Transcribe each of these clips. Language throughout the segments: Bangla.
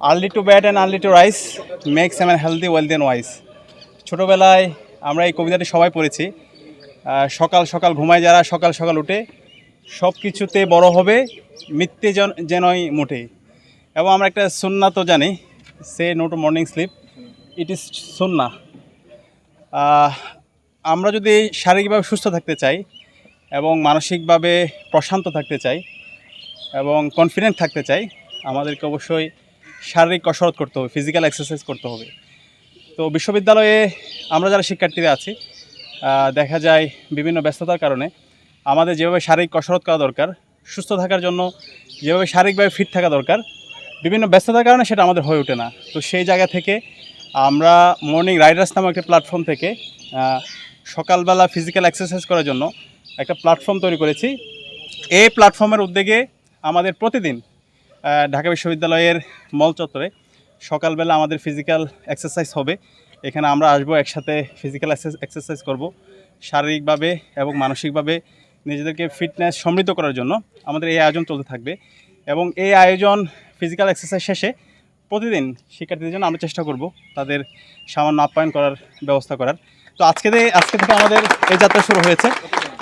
Early to bed and early to rise makes him healthy wealthy and wise ছোটোবেলায় আমরা এই কবিতাটি সবাই পড়েছি। সকাল সকাল ঘুমায় যারা, সকাল সকাল উঠে সব কিছুতে বড় হবে, মিথ্যে যেনই মোটে এবং আমরা একটা সুন্না তো জানি, say no to morning sleep it is সুন্না। আমরা যদি শারীরিকভাবে সুস্থ থাকতে চাই এবং মানসিকভাবে প্রশান্ত থাকতে চাই এবং কনফিডেন্ট থাকতে চাই, আমাদেরকে অবশ্যই শারীরিক কসরত করতে হবে ফিজিক্যাল এক্সারসাইজ করতে হবে। তো বিশ্ববিদ্যালয়ে আমরা যারা শিক্ষার্থীরা আছি দেখা যায় বিভিন্ন ব্যস্ততার কারণে আমাদের যেভাবে শারীরিক কসরত করা দরকার, সুস্থ থাকার জন্য যেভাবে শারীরিকভাবে ফিট থাকা দরকার, বিভিন্ন ব্যস্ততার কারণে সেটা আমাদের হয়ে ওঠে না। তো সেই জায়গা থেকে আমরা মর্নিং রাইডার্স নামক একটা প্ল্যাটফর্ম থেকে সকালবেলা ফিজিক্যাল এক্সারসাইজ করার জন্য একটা প্ল্যাটফর্ম তৈরি করেছি। এই প্ল্যাটফর্মের উদ্যোগে আমাদের প্রতিদিন ঢাকা বিশ্ববিদ্যালয়ের মল চত্বরে সকালবেলা আমাদের ফিজিক্যাল এক্সারসাইজ হবে। এখানে আমরা আসব, একসাথে ফিজিক্যাল এক্সারসাইজ করব। শারীরিকভাবে এবং মানসিকভাবে নিজেদেরকে ফিটনেস সমৃদ্ধ করার জন্য আমাদের এই আয়োজন চলতে থাকবে এবং এই আয়োজন ফিজিক্যাল এক্সারসাইজ শেষে প্রতিদিন শিক্ষার্থীদের জন্য আমরা চেষ্টা করব তাদের সামান্য আপ্যায়ন করার ব্যবস্থা করার। তো আজকে আজকে থেকে আমাদের এই যাত্রা শুরু হয়েছে।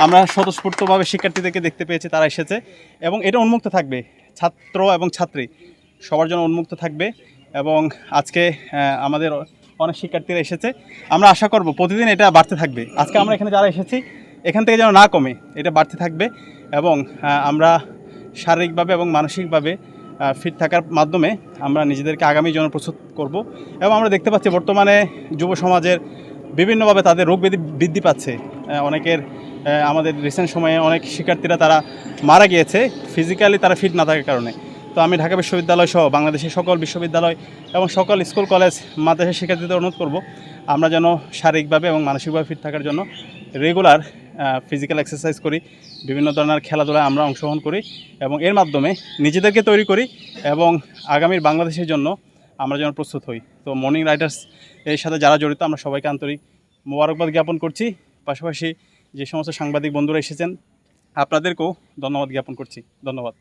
আমরা স্বতঃস্ফূর্তভাবে শিক্ষার্থীদেরকে দেখতে পেয়েছি, তারা এসেছে এবং এটা উন্মুক্ত থাকবে। ছাত্র এবং ছাত্রী সবার জন্য উন্মুক্ত থাকবে এবং আজকে আমাদের অনেক শিক্ষার্থীরা এসেছে। আমরা আশা করব প্রতিদিন এটা বাড়তে থাকবে। আজকে আমরা এখানে যারা এসেছি, এখান থেকে যেন না কমে, এটা বাড়তে থাকবে এবং আমরা শারীরিকভাবে এবং মানসিকভাবে ফিট থাকার মাধ্যমে আমরা নিজেদেরকে আগামী জন্য প্রস্তুত করব এবং আমরা দেখতে পাচ্ছি বর্তমানে যুব সমাজের বিভিন্নভাবে তাদের রোগ ব্যাধি বৃদ্ধি পাচ্ছে। অনেকের আমাদের রিসেন্ট সময়ে অনেক শিক্ষার্থীরা তারা মারা গিয়েছে ফিজিক্যালি তারা ফিট না থাকার কারণে। তো আমি ঢাকা বিশ্ববিদ্যালয় সহ বাংলাদেশের সকল বিশ্ববিদ্যালয় এবং সকল স্কুল, কলেজ মাদ্রাসা শিক্ষার্থীদের অনুরোধ করব, আমরা যেন শারীরিকভাবে এবং মানসিকভাবে ফিট থাকার জন্য রেগুলার ফিজিক্যাল এক্সারসাইজ করি, বিভিন্ন ধরনের খেলাধুলায় আমরা অংশগ্রহণ করি এবং এর মাধ্যমে নিজেদেরকে তৈরি করি এবং আগামীর বাংলাদেশের জন্য আমরা যেন প্রস্তুত হই। তো মর্নিং রাইডার্স এর সাথে যারা জড়িত, আমরা সবাইকে আন্তরিক মোবারকবাদ জ্ঞাপন করছি। পাশাপাশি যে সমস্ত সাংবাদিক বন্ধুরা এসেছেন আপনাদেরকেও ধন্যবাদ জ্ঞাপন করছি। ধন্যবাদ।